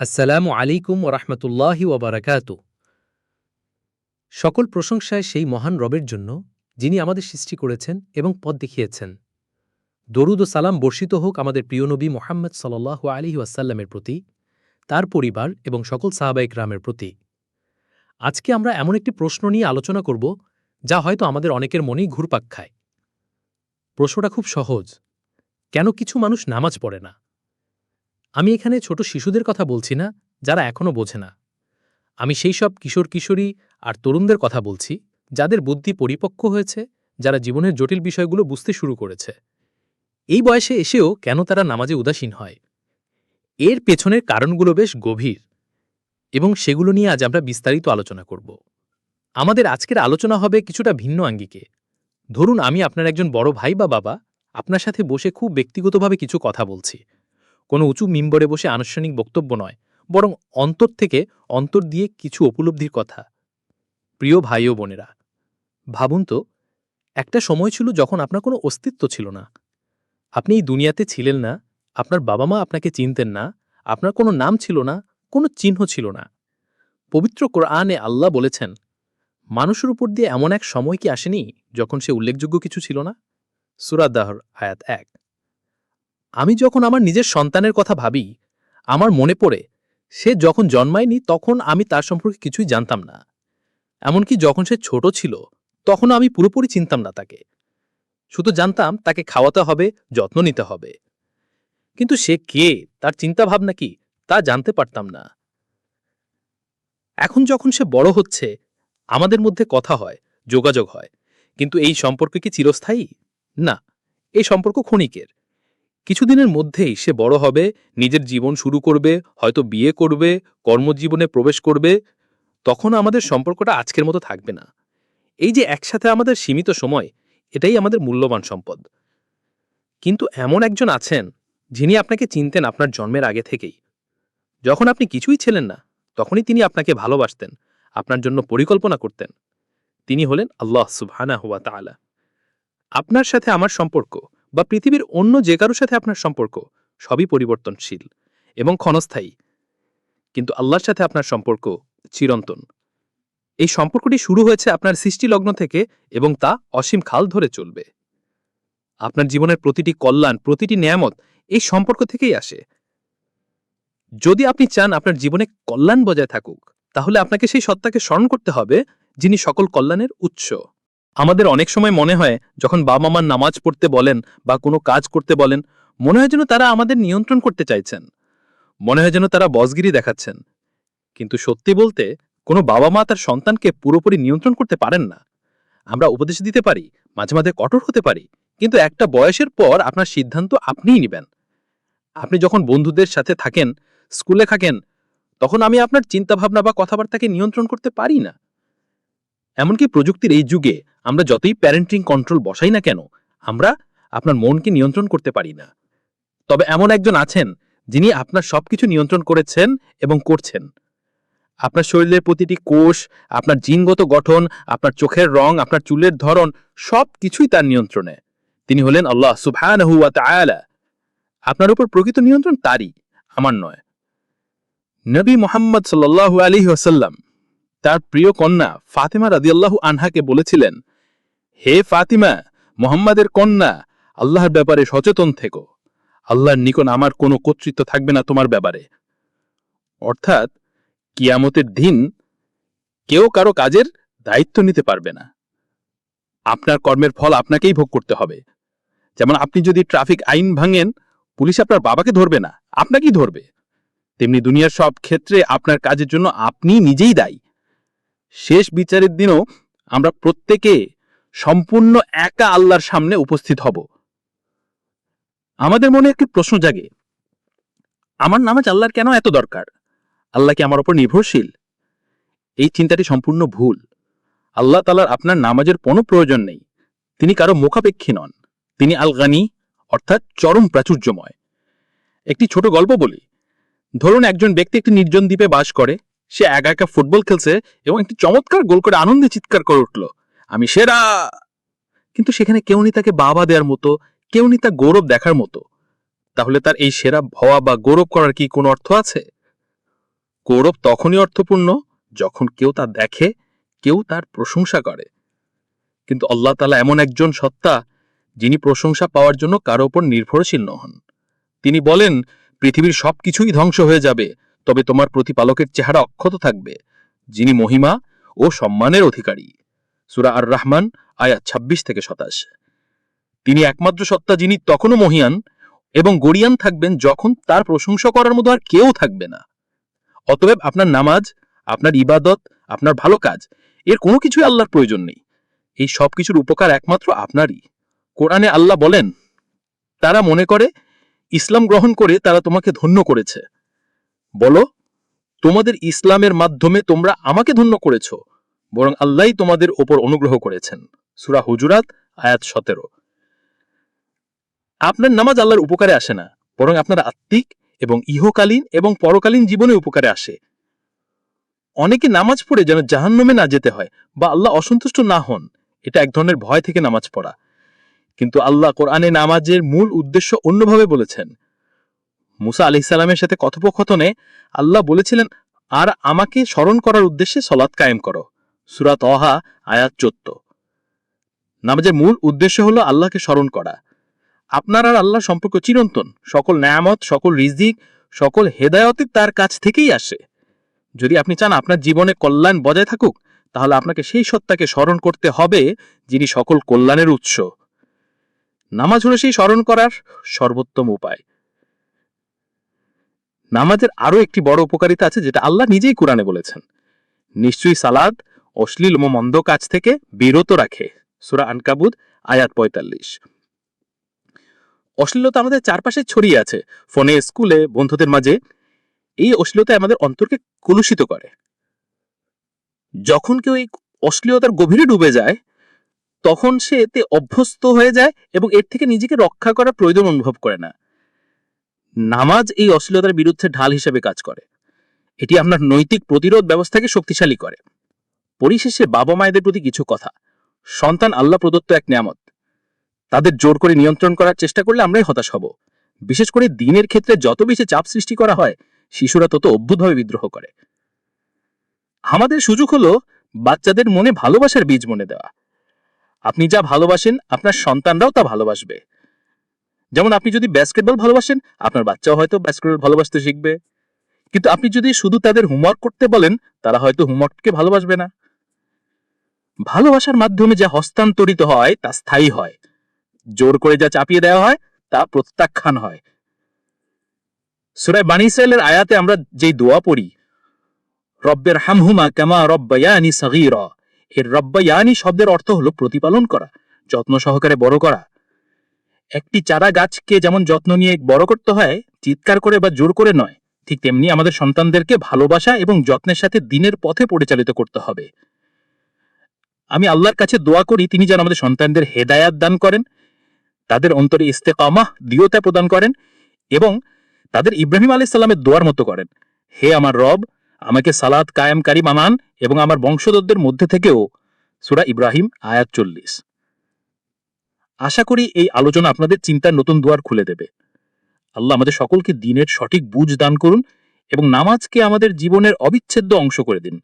আসসালামু আলাইকুম ওরহমতুল্লাহি ওবরাকাতু সকল প্রশংসায় সেই মহান রবের জন্য, যিনি আমাদের সৃষ্টি করেছেন এবং পথ দেখিয়েছেন। দরুদ ও সালাম বর্ষিত হোক আমাদের প্রিয় নবী মোহাম্মদ সাল্লাহ আলী ওয়াসাল্লামের প্রতি, তার পরিবার এবং সকল সাহাবাইক রামের প্রতি। আজকে আমরা এমন একটি প্রশ্ন নিয়ে আলোচনা করব, যা হয়তো আমাদের অনেকের মনেই ঘুরপাক খায়। প্রশ্নটা খুব সহজ। কেন কিছু মানুষ নামাজ পড়ে না? আমি এখানে ছোট শিশুদের কথা বলছি না, যারা এখনও বোঝে না। আমি সেই সব কিশোর কিশোরী আর তরুণদের কথা বলছি, যাদের বুদ্ধি পরিপক্ক হয়েছে, যারা জীবনের জটিল বিষয়গুলো বুঝতে শুরু করেছে। এই বয়সে এসেও কেন তারা নামাজে উদাসীন হয়? এর পেছনের কারণগুলো বেশ গভীর, এবং সেগুলো নিয়ে আজ আমরা বিস্তারিত আলোচনা করব। আমাদের আজকের আলোচনা হবে কিছুটা ভিন্ন আঙ্গিকে। ধরুন, আমি আপনার একজন বড় ভাই বা বাবা, আপনার সাথে বসে খুব ব্যক্তিগতভাবে কিছু কথা বলছি। কোনো উঁচু মিম্বরে বসে আনুষ্ঠানিক বক্তব্য নয়, বরং অন্তর থেকে অন্তর দিয়ে কিছু উপলব্ধির কথা। প্রিয় ভাই ও বোনেরা, ভাবুন তো, একটা সময় ছিল যখন আপনার কোনো অস্তিত্ব ছিল না। আপনি এই দুনিয়াতে ছিলেন না, আপনার বাবা মা আপনাকে চিনতেন না, আপনার কোনো নাম ছিল না, কোনো চিহ্ন ছিল না। পবিত্র কোরআনে আল্লাহ বলেছেন, মানুষের উপর দিয়ে এমন এক সময় কি আসেনি যখন সে উল্লেখযোগ্য কিছু ছিল না? সুরাদ্দাহর আয়াত এক। আমি যখন আমার নিজের সন্তানের কথা ভাবি, আমার মনে পড়ে, সে যখন জন্মায়নি তখন আমি তার সম্পর্কে কিছুই জানতাম না। এমনকি যখন সে ছোট ছিল তখনও আমি পুরোপুরি চিনতাম না তাকে। শুধু জানতাম তাকে খাওয়াতে হবে, যত্ন নিতে হবে। কিন্তু সে কে, তার চিন্তাভাবনা কি, তা জানতে পারতাম না। এখন যখন সে বড় হচ্ছে, আমাদের মধ্যে কথা হয়, যোগাযোগ হয়, কিন্তু এই সম্পর্ক কি চিরস্থায়ী? না, এই সম্পর্ক ক্ষণিকের। কিছুদিনের মধ্যেই সে বড় হবে, নিজের জীবন শুরু করবে, হয়তো বিয়ে করবে, কর্মজীবনে প্রবেশ করবে, তখন আমাদের সম্পর্কটা আজকের মতো থাকবে না। এই যে একসাথে আমাদের সীমিত সময়, এটাই আমাদের মূল্যবান সম্পদ। কিন্তু এমন একজন আছেন, যিনি আপনাকে চিনতেন আপনার জন্মের আগে থেকেই। যখন আপনি কিছুই ছিলেন না, তখনই তিনি আপনাকে ভালোবাসতেন, আপনার জন্য পরিকল্পনা করতেন। তিনি হলেন আল্লাহ সুবহানা হুয়া তাআলা। আপনার সাথে আমার সম্পর্ক বা পৃথিবীর অন্য যে কারোর সাথে আপনার সম্পর্ক, সবই পরিবর্তনশীল এবং ক্ষণস্থায়ী। কিন্তু আল্লাহর সাথে আপনার সম্পর্ক চিরন্তন। এই সম্পর্কটি শুরু হয়েছে আপনার সৃষ্টিলগ্ন থেকে এবং তা অসীম খাল ধরে চলবে। আপনার জীবনের প্রতিটি কল্যাণ, প্রতিটি নিয়ামত এই সম্পর্ক থেকেই আসে। যদি আপনি চান আপনার জীবনে কল্যাণ বজায় থাকুক, তাহলে আপনাকে সেই সত্তাকে স্মরণ করতে হবে, যিনি সকল কল্যাণের উৎস। আমাদের অনেক সময় মনে হয়, যখন বাবা মার নামাজ পড়তে বলেন বা কোনো কাজ করতে বলেন, মনে হয় যেন তারা আমাদের নিয়ন্ত্রণ করতে চাইছেন। মনে হয় যেন তারা বসগিরি দেখাচ্ছেন। কিন্তু সত্যি বলতে, কোনো বাবা মা তার সন্তানকে পুরোপুরি নিয়ন্ত্রণ করতে পারেন না। আমরা উপদেশ দিতে পারি, মাঝে মাঝে কঠোর হতে পারি, কিন্তু একটা বয়সের পর আপনার সিদ্ধান্ত আপনিই নেবেন। আপনি যখন বন্ধুদের সাথে থাকেন, স্কুলে থাকেন, তখন আমি আপনার চিন্তাভাবনা বা কথাবার্তাকে নিয়ন্ত্রণ করতে পারি না। এমনকি প্রযুক্তির এই যুগে আমরা যতই প্যারেন্টিং কন্ট্রোল বসাই না কেন, আমরা আপনার মনকে নিয়ন্ত্রণ করতে পারি না। তবে এমন একজন আছেন, যিনি আপনার সবকিছু নিয়ন্ত্রণ করেছেন এবং করছেন। আপনার শরীরের প্রতিটি কোষ, আপনার জিনগত গঠন, আপনার চোখের রং, আপনার চুলের ধরন সব কিছুই তার নিয়ন্ত্রণে। তিনি হলেন আল্লাহ সুবহানাহু ওয়া তাআলা। আপনার উপর প্রকৃত নিয়ন্ত্রণ তারই, আমার নয়। নবী মোহাম্মদ সাল্লাল্লাহু আলাইহি ওয়াসাল্লাম তার প্রিয় কন্যা ফাতিমা রাদিয়াল্লাহু আনহাকে বলেছিলেন হে ফাতিমা, মোহাম্মদের কন্যা, আল্লাহর ব্যাপারে সচেতন থেকো। আল্লাহর নিকন আমার কোনো কর্তৃত্ব থাকবে না তোমার ব্যাপারে। অর্থাৎ, কিয়ামতের দিন কেউ কারও কাজের দায়িত্ব নিতে পারবে না। আপনার কর্মের ফল আপনাকেই ভোগ করতে হবে। যেমন আপনি যদি ট্রাফিক আইন ভাঙেন, পুলিশ আপনার বাবাকে ধরবে না, আপনাকেই ধরবে। তেমনি দুনিয়ার সব ক্ষেত্রে আপনার কাজের জন্য আপনি নিজেই দায়ী। শেষ বিচারের দিনও আমরা প্রত্যেকে সম্পূর্ণ একা আল্লাহর সামনে উপস্থিত হব। আমাদের মনে একটি প্রশ্ন জাগে। আমার নামাজ আল্লাহর কেন এত দরকার? আল্লাহ কি আমার ওপর নির্ভরশীল? এই চিন্তাটি সম্পূর্ণ ভুল। আল্লাহ তালার আপনার নামাজের কোনো প্রয়োজন নেই। তিনি কারও মুখাপেক্ষী নন। তিনি আল গানি অর্থাৎ চরম প্রাচুর্যময়। একটি ছোট গল্প বলি। ধরুন একজন ব্যক্তি একটি নির্জন দ্বীপে বাস করে, সে একা একা ফুটবল খেলছে এবং একটি চমৎকার গোল করে আনন্দে চিৎকার করে উঠল। আমি সেরা। কিন্তু সেখানে কেউ নি তাকে বাবা দেওয়ার মতো, কেউ নি তা গৌরব দেখার মতো। তাহলে তার এই সেরা হওয়া বা গৌরব করার কি কোনো অর্থ আছে? গৌরব তখনই অর্থপূর্ণ যখন কেউ তা দেখে, কেউ তার প্রশংসা করে। কিন্তু আল্লাহ তালা এমন একজন সত্তা, যিনি প্রশংসা পাওয়ার জন্য কারও ওপর নির্ভরশীল নহন তিনি বলেন, পৃথিবীর সবকিছুই ধ্বংস হয়ে যাবে, তবে তোমার প্রতিপালকের চেহারা অক্ষত থাকবে, যিনি মহিমা ও সম্মানের অধিকারী। সুরা আর রহমান আয়াত ২৬ থেকে শতাশ তিনি একমাত্র সত্তা যিনি তখনও মহিয়ান এবং গরিয়ান থাকবেন যখন তার প্রশংসা করার মতো আর কেউ থাকবে না। অতএব আপনার নামাজ, আপনার ইবাদত, আপনার ভালো কাজ, এর কোনো কিছুই আল্লাহর প্রয়োজন নেই। এই সব কিছুর উপকার একমাত্র আপনারই। কোরআনে আল্লাহ বলেন, তারা মনে করে, ইসলাম গ্রহণ করে তারা তোমাকে ধন্য করেছে। বলো, তোমাদের ইসলামের মাধ্যমে তোমরা আমাকে ধন্য করেছ। বরং আল্লাহই তোমাদের ওপর অনুগ্রহ করেছেন। সুরা হুজুরাত, আয়াত সতেরো। আপনার নামাজ আল্লাহর উপকারে আসে না, বরং আপনার আত্মিক এবং ইহকালীন এবং পরকালীন জীবনে উপকারে আসে। অনেকে নামাজ পড়ে যেন জাহান্নামে না যেতে হয় বা আল্লাহ অসন্তুষ্ট না হন, এটা এক ধরনের ভয় থেকে নামাজ পড়া। কিন্তু আল্লাহ কোরআনে নামাজের মূল উদ্দেশ্য অন্যভাবে বলেছেন। মুসা আলি সালামের সাথে কথোপকথনে আল্লাহ বলেছিলেন, আর আমাকে স্মরণ করার উদ্দেশ্যে সলাৎ কায়েম করো। সুরাত অহা, আয়াত চোদ্দ। নামাজের মূল উদ্দেশ্য হলো আল্লাহকে স্মরণ করা। আপনার আর আল্লাহ সম্পর্ক চিরন্তন। সকল ন্যায়ামত সকল রিজিক, সকল হেদায়ত তার কাছ থেকেই আসে। যদি আপনি চান আপনার জীবনে কল্যাণ বজায় থাকুক, তাহলে আপনাকে সেই সত্তাকে স্মরণ করতে হবে, যিনি সকল কল্যাণের উৎস। নামাজ হলো সেই স্মরণ করার সর্বোত্তম উপায়। নামাজের আরও একটি বড় উপকারিতা আছে, যেটা আল্লাহ নিজেই কোরআনে বলেছেন। নিশ্চয়ই সালাদ অশ্লীল ও মন্দ কাজ থেকে বিরত রাখে। সুরা আনকাবুদ আয়াত পঁয়তাল্লিশ। অশ্লীলতা আমাদের চারপাশে ছড়িয়ে আছে। ফোনে, স্কুলে, বন্ধুদের মাঝে। এই অশ্লীলতা আমাদের অন্তরকে কলুষিত করে। যখন কেউ এই অশ্লীলতার গভীরে ডুবে যায়, তখন সে এতে অভ্যস্ত হয়ে যায় এবং এর থেকে নিজেকে রক্ষা করার প্রয়োজন অনুভব করে না। নামাজ এই অশ্লীলতার বিরুদ্ধে ঢাল হিসেবে কাজ করে। এটি আপনার নৈতিক প্রতিরোধ ব্যবস্থাকে শক্তিশালী করে। পরিশেষে বাবা মায়েদের প্রতি কিছু কথা। সন্তান আল্লাহ প্রদত্ত এক নিয়ামত। তাদের জোর করে নিয়ন্ত্রণ করার চেষ্টা করলে আমরাই হতাশ হব। বিশেষ করে দিনের ক্ষেত্রে যত বেশি চাপ সৃষ্টি করা হয়, শিশুরা তত অদ্ভুতভাবে বিদ্রোহ করে। আমাদের সুযোগ হলো বাচ্চাদের মনে ভালোবাসার বীজ মনে দেওয়া। আপনি যা ভালোবাসেন, আপনার সন্তানরাও তা ভালোবাসবে। যেমন আপনি যদি ব্যাস্কেটবল ভালোবাসেন, আপনার বাচ্চাও হয়তো ব্যাস্কেটবল ভালোবাসতে শিখবে। কিন্তু আপনি যদি শুধু তাদের হোমওয়ার্ক করতে বলেন, তারা হয়তো হোমওয়ার্ককে ভালোবাসবে না। ভালোবাসার মাধ্যমে যা হস্তান্তরিত হয়, তা স্থায়ী হয়। জোর করে যা চাপিয়ে দেওয়া হয়, তা প্রত্যাখ্যান হয়। সুরায় বানি ইসরায়েলের আয়াতে আমরা যেই দোয়া পড়ি, রব্বের হামহুমা কামা রব্বায়ানি সগীর এর রব্বায়ানি শব্দের অর্থ হলো প্রতিপালন করা, যত্ন সহকারে বড় করা। একটি চারা গাছকে যেমন যত্ন নিয়ে বড় করতে হয়, চিৎকার করে বা জোর করে নয়, ঠিক তেমনি আমাদের সন্তানদেরকে ভালোবাসা এবং যত্নের সাথে দিনের পথে পরিচালিত করতে হবে। আমি আল্লাহর কাছে দোয়া করি, তিনি যেন আমাদের সন্তানদের হেদায়াত দান করেন, তাদের অন্তরে ইস্তেকামা, দৃঢ়তা প্রদান করেন এবং তাদের ইব্রাহিম আলাইহিস সালামের দোয়ার মতো করেন। হে আমার রব, আমাকে সালাদ কায়েমকারী মানান এবং আমার বংশধরদের মধ্যে থেকেও সুরা ইব্রাহিম আয়াত চল্লিশ। আশা করি এই আলোচনা আপনাদের চিন্তার নতুন দুয়ার খুলে দেবে। আল্লাহ আমাদের সকলকে দিনের সঠিক বুঝ দান করুন এবং নামাজকে আমাদের জীবনের অবিচ্ছেদ্য অংশ করে দিন।